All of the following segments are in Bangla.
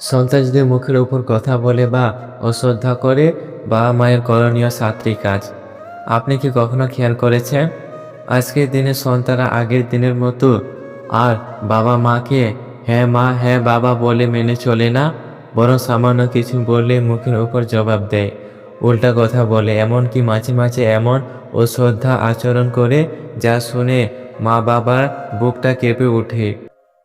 সন্তান যদি মুখের উপর কথা বলে বা অশ্রদ্ধা করে বাবা মায়ের করণীয় সাত্রিক কাজ। আপনি কি কখনো খেয়াল করেছেন? আজকের দিনে সন্তানরা আগের দিনের মতো আর বাবা মাকে হ্যাঁ মা হ্যাঁ বাবা বলে মেনে চলে না, বরং সামান্য কিছু বললে মুখের উপর জবাব দেয়। উল্টা কথা বলে, এমনকি মাঝে মাঝে এমন অশ্রদ্ধা আচরণ করে যা শুনে মা বাবার বুকটা কেঁপে ওঠে।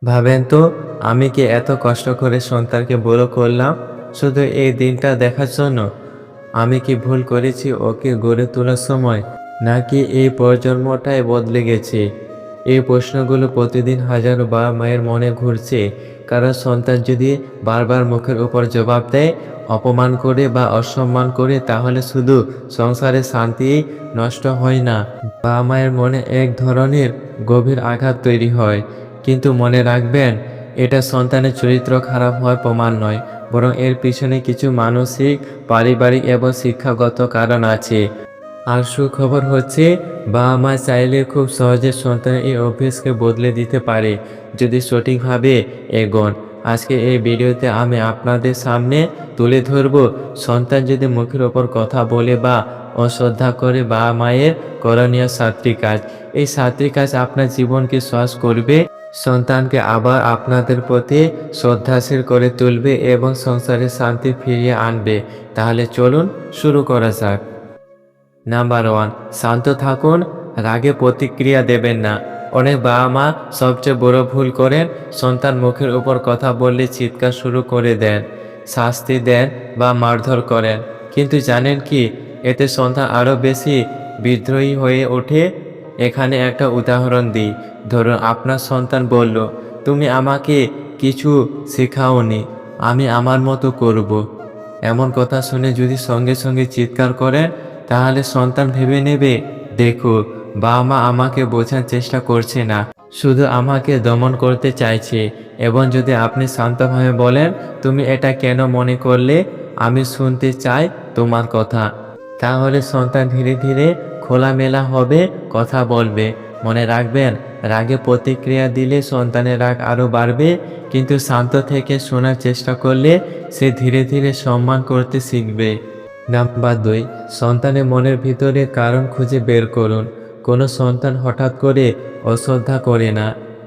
ভাবেন তো, আমি কি এত কষ্ট করে সন্তানকে বড় করলাম? শুধু এই দিনটা দেখার জন্য? আমি কি ভুল করেছি ওকে গড়ে তোলার সময়? নাকি এই প্রজন্মটাই বদলে গেছে? এই প্রশ্নগুলো প্রতিদিন হাজারো বাবা মায়ের মনে ঘুরছে। কারণ সন্তান যদি বারবার মুখের উপর জবাব দেয়, অপমান করে বা অসম্মান করে, তাহলে শুধু সংসারে শান্তি নষ্ট হয় না। বাবা মায়ের মনে এক ধরনের গভীর আঘাত তৈরি হয়। কিন্তু মনে রাখবেন, এটা সন্তানের চরিত্র খারাপ হওয়ার প্রমাণ নয়, বরং এর পিছনে কিছু মানসিক, পারিবারিক এবং শিক্ষাগত কারণ আছে। আর সুখবর হচ্ছে বাবা মা চাইলে খুব সহজে সন্তানের এই অভ্যেসকে বদলে দিতে পারে, যদি সঠিকভাবে এগোন। আজকে এই ভিডিওতে আমি আপনাদের সামনে তুলে ধরব, সন্তান যদি মুখের ওপর কথা বলে বা অশ্রদ্ধা করে বাবা মায়ের করণীয় সাতটি কাজ। এই সাতটি কাজ আপনার জীবনকে সহজ করবে। সন্তানকে আবার আপনাদের প্রতি শ্রদ্ধাশীল করে তুলবে এবং সংসারে শান্তি ফিরিয়ে আনবে। তাহলে চলুন শুরু করা যাক। নাম্বার ওয়ান, শান্ত থাকুন, রাগে প্রতিক্রিয়া দেবেন না। অনেক বাবা মা সবচেয়ে বড় ভুল করেন, সন্তান মুখের উপর কথা বললে চিৎকার শুরু করে দেন, শাস্তি দেন বা মারধর করেন। কিন্তু জানেন কি, এতে সন্তান আরও বেশি বিদ্রোহী হয়ে ওঠে এখানে একটা উদাহরণ দিই। ধরুন, আপনার সন্তান বলল, তুমি আমাকে কিছু শেখাওনি, আমি আমার মতো করব। এমন কথা শুনে যদি সঙ্গে সঙ্গে চিৎকার করেন তাহলে সন্তান ভেবে নেবে, দেখো বাবা মা আমাকে বোঝার চেষ্টা করছে না, শুধু আমাকে দমন করতে চাইছে। এবং যদি আপনি শান্তভাবে বলেন, তুমি এটা কেন মনে করলে? আমি শুনতে চাই তোমার কথা। তাহলে সন্তান ধীরে ধীরে খোলামেলা হবে, কথা বলবে। মনে রাখবেন, রাগে প্রতিক্রিয়া দিলে সন্তানের রাগ আরও বাড়বে, কিন্তু শান্ত থেকে শোনার চেষ্টা করলে সে ধীরে ধীরে সম্মান করতে শিখবে। নাম্বার দুই, সন্তানের মনের ভিতরে কারণ খুঁজে বের করুন। কোনো সন্তান হঠাৎ করে অশ্রদ্ধা করে না।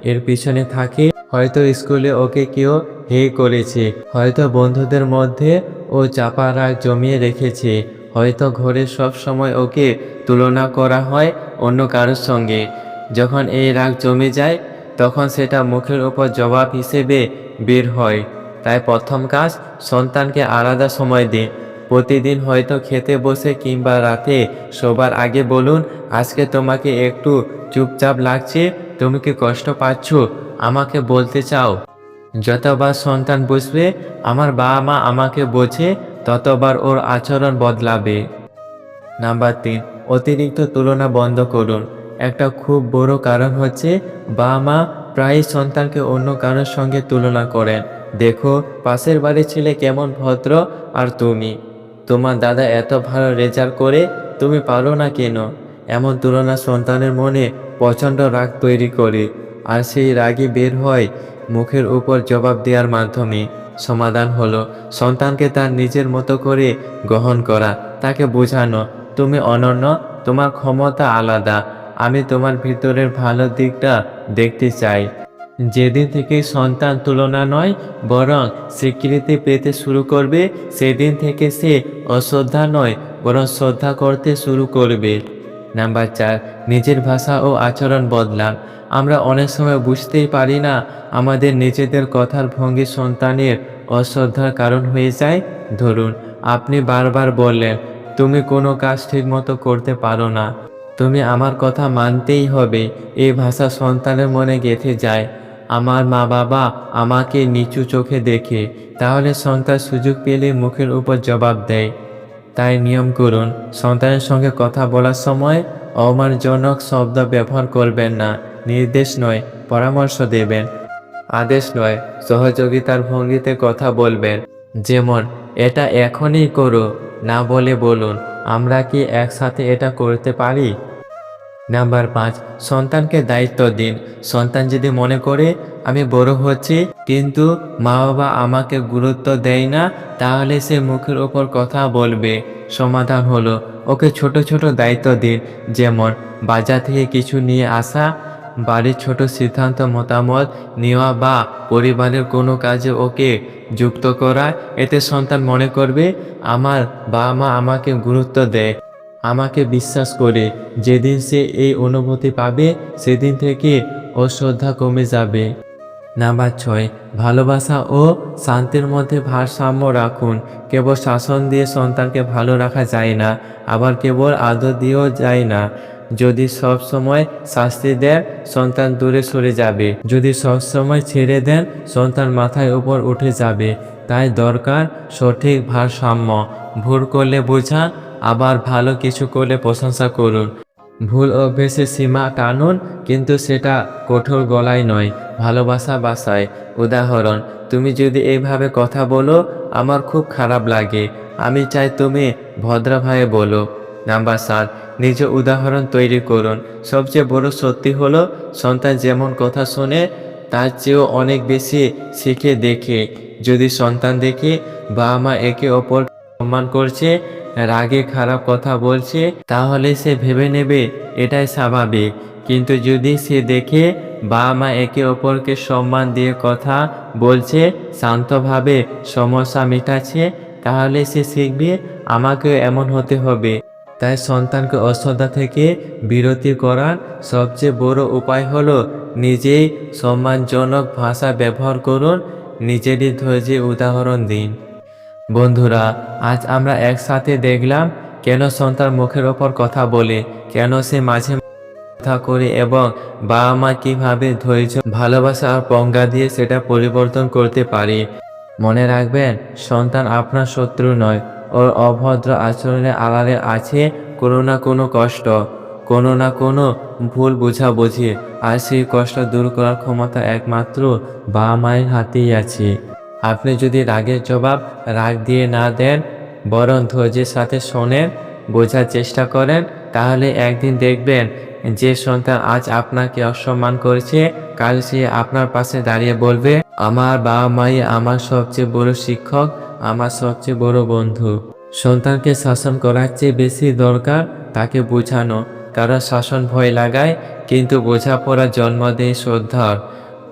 এর পিছনে থাকে, হয়তো স্কুলে ওকে কেউ হে করেছে, হয়তো বন্ধুদের মধ্যে ও চাপা রাগ জমিয়ে রেখেছে হয়তো ঘরে সব সময় ওকে তুলনা করা হয় অন্য কারোর সঙ্গে। যখন এই রাগ জমে যায়, তখন সেটা মুখের ওপর জবাব হিসেবে বের হয়। তাই প্রথম কাজ, সন্তানকে আলাদা সময় দিন প্রতিদিন হয়তো খেতে বসে কিংবা রাতে শোবার আগে বলুন, আজকে তোমাকে একটু চুপচাপ লাগছে, তুমি কি কষ্ট পাচ্ছ? আমাকে বলতে চাও। যতবার সন্তান বুঝবে, আমার বাবা মা আমাকে বোঝে ততবার ওর আচরণ বদলাবে। নাম্বার তিন, অতিরিক্ত তুলনা বন্ধ করুন। একটা খুব বড় কারণ হচ্ছে বাবা মা প্রায়ই সন্তানকে অন্য কারোর সঙ্গে তুলনা করেন। দেখো, পাশের বাড়ির ছেলে কেমন ভদ্র, আর তুমি? তোমার দাদা এত ভালো রেজাল্ট করে, তুমি পারো না কেন? এমন তুলনা সন্তানের মনে প্রচণ্ড রাগ তৈরি করে, আর সেই রাগই বের হয় মুখের উপর জবাব দেওয়ার মাধ্যমে। সমাধান হলো। সন্তানকে তার নিজের মতো করে গ্রহণ করা, তাকে বোঝানো, তুমি অনন্য, তোমার ক্ষমতা আলাদা, আমি তোমার ভিতরের ভালো দিকটা দেখতে চাই। যেদিন থেকে সন্তান তুলনা নয়, বরং স্বীকৃতি পেতে শুরু করবে, সেদিন থেকে সে অশ্রদ্ধা নয়, বরং শ্রদ্ধা করতে শুরু করবে। নাম্বার চার, নিজের ভাষা ও আচরণ বদলান। আমরা অনেক সময় বুঝতেই পারি না, আমাদের নিজেদের কথার ভঙ্গি সন্তানের অশ্রদ্ধার কারণ হয়ে যায়? ধরুন, আপনি বারবার বললেন, তুমি কোনো কাজ ঠিকমতো করতে পারো না। তুমি আমার কথা মানতেই হবে। এই ভাষা সন্তানের মনে গেঁথে যায়। আমার মা বাবা আমাকে নিচু চোখে দেখে, তাহলে সন্তান সুযোগ পেলে মুখের উপর জবাব দেয়। তাই নিয়ম করুন, সন্তানের সঙ্গে কথা বলার সময় অমানজনক শব্দ ব্যবহার করবেন না। নির্দেশ নয়, পরামর্শ দেবেন। আদেশ নয়, সহযোগিতার ভঙ্গিতে কথা বলবেন। যেমন, এটা এখনই করো, না বলে বলুন, আমরা কি একসাথে এটা করতে পারি? নাম্বার পাঁচ, সন্তানকে দায়িত্ব দিন। সন্তান যদি মনে করে, আমি বড় হচ্ছি, কিন্তু মা বাবা আমাকে গুরুত্ব দেয় না, তাহলে সে মুখের ওপর কথা বলবে। সমাধান হলো, ওকে ছোট ছোট দায়িত্ব দিন, যেমন, বাজার থেকে কিছু নিয়ে আসা বাড়ির ছোট সিদ্ধান্ত মতামত নেওয়া বা পরিবারের কোনো কাজে ওকে যুক্ত করা, এতে সন্তান মনে করবে, আমার বাবা মা আমাকে গুরুত্ব দেয়, আমাকে বিশ্বাস করে, যেদিন সে এই অনুভূতি পাবে, সেদিন থেকে ও শ্রদ্ধা কমে যাবে। নাম্বার ছয়, ভালোবাসা ও শান্তির মধ্যে ভারসাম্য রাখুন। কেবল শাসন দিয়ে সন্তানকে ভালো রাখা যায় না, আবার কেবল আদর দিয়েও যায় না। যদি সব সময় শাস্তি দেন, সন্তান দূরে সরে যাবে। যদি সব সময় ছেড়ে দেন, সন্তান মাথায় উপর উঠে যাবে। তাই দরকার সঠিক ভারসাম্য। ভুল করলে বোঝান, আবার ভালো কিছু করলে প্রশংসা করুন। ভুল অভ্যেসে সীমা টানুন, কিন্তু সেটা কঠোর গলায় নয়, ভালোবাসা বাসায়। উদাহরণ, তুমি যদি এইভাবে কথা বলো, আমার খুব খারাপ লাগে। আমি চাই তুমি ভদ্রভাবে বলো। নাম্বার সাত, নিজ উদাহরণ তৈরি করুন। সবচেয়ে বড় সত্যি হলো, সন্তান যেমন কথা শোনে, তার চেয়েও অনেক বেশি শিখে দেখে। যদি সন্তান দেখে বাবা মা একে অপর সম্মান করছে, রাগে খারাপ কথা বলছে, তাহলে সে ভেবে নেবে এটাই স্বাভাবিক। কিন্তু যদি সে দেখে বাবা মা একে অপরকে সম্মান দিয়ে কথা বলছে, শান্তভাবে সমস্যা মেটাচ্ছে, তাহলে সে শিখবে, আমাকেও এমন হতে হবে। তাই সন্তানকে অশ্রদ্ধা থেকে বিরতি করার সবচেয়ে বড় উপায় হলো নিজেই সম্মানজনক ভাষা ব্যবহার করুন, নিজেরই ধৈর্যের উদাহরণ দিন। বন্ধুরা, আজ আমরা একসাথে দেখলাম কেন সন্তান মুখের ওপর কথা বলে, কেন সে মাঝে কথা করে এবং বাবা মা কীভাবে ধৈর্য, ভালোবাসা আর পঙ্গা দিয়ে সেটা পরিবর্তন করতে পারে। মনে রাখবেন, সন্তান আপনার শত্রু নয়। ওর অভদ্র আচরণের আড়ালে আছে কোনো না কোনো কষ্ট, কোনো না কোনো ভুল বোঝাবুঝি, আর সেই কষ্ট দূর করার ক্ষমতা একমাত্র বাবা মায়ের হাতেই আছে। আপনি যদি রাগের জবাব রাগ দিয়ে না দেন বরং ধৈর্যের সাথে শোনেন, বোঝার চেষ্টা করেন, তাহলে একদিন দেখবেন যে সন্তান আজ আপনাকে অসম্মান করেছে, কাল সে আপনার পাশে দাঁড়িয়ে বলবে, আমার বাবা মাই আমার সবচেয়ে বড় শিক্ষক আমার সবচেয়ে বড় বন্ধু। সন্তানকে শাসন করার চেয়ে বেশি দরকার তাকে বোঝানো। কারণ শাসন ভয় লাগায়, কিন্তু বোঝাপড়া জন্ম দেয় শ্রদ্ধার।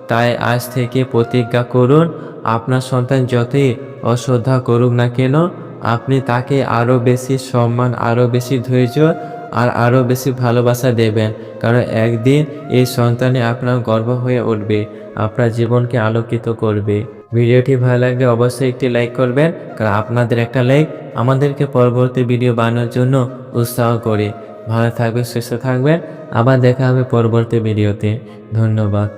তাই আজ থেকে প্রতিজ্ঞা করুন, আপনার সন্তান যতই অশ্রদ্ধা করুক না কেন, আপনি তাকে আরও বেশি সম্মান, আরও বেশি ধৈর্য, আর আরও বেশি ভালোবাসা দেবেন। কারণ একদিন এই সন্তানে আপনার গর্ব হয়ে উঠবে, আপনার জীবনকে আলোকিত করবে। ভিডিওটি ভালো লাগলে অবশ্যই একটি লাইক করবেন। কারণ আপনাদের একটা লাইক আমাদেরকে পরবর্তী ভিডিও বানানোর জন্য উৎসাহ করে। ভালো থাকবেন, সুস্থ থাকবেন। আবার দেখা হবে পরবর্তী ভিডিওতে ধন্যবাদ।